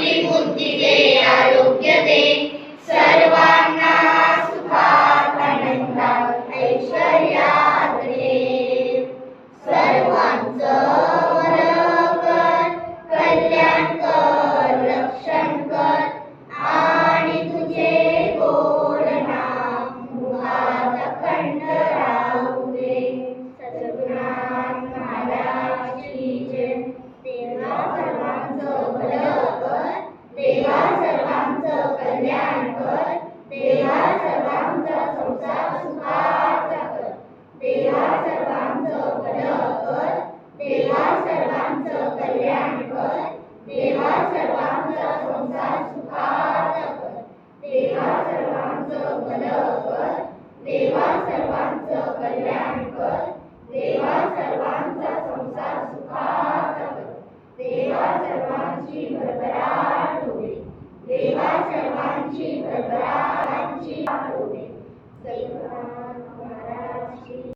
আমি বুদ্ধি দে देवा सर्वांचं भलं कर सर्वांचं कल्याण देवा सर्वांचा संसार सुखाचा देवा सर्वांचं भलं देवा सर्वांचं कल्याण देवा सर्वांचा संसार सुखाचा देवा सर्वांची भरभराट होते देवा सर्वांची भरभराची होते सर्वांना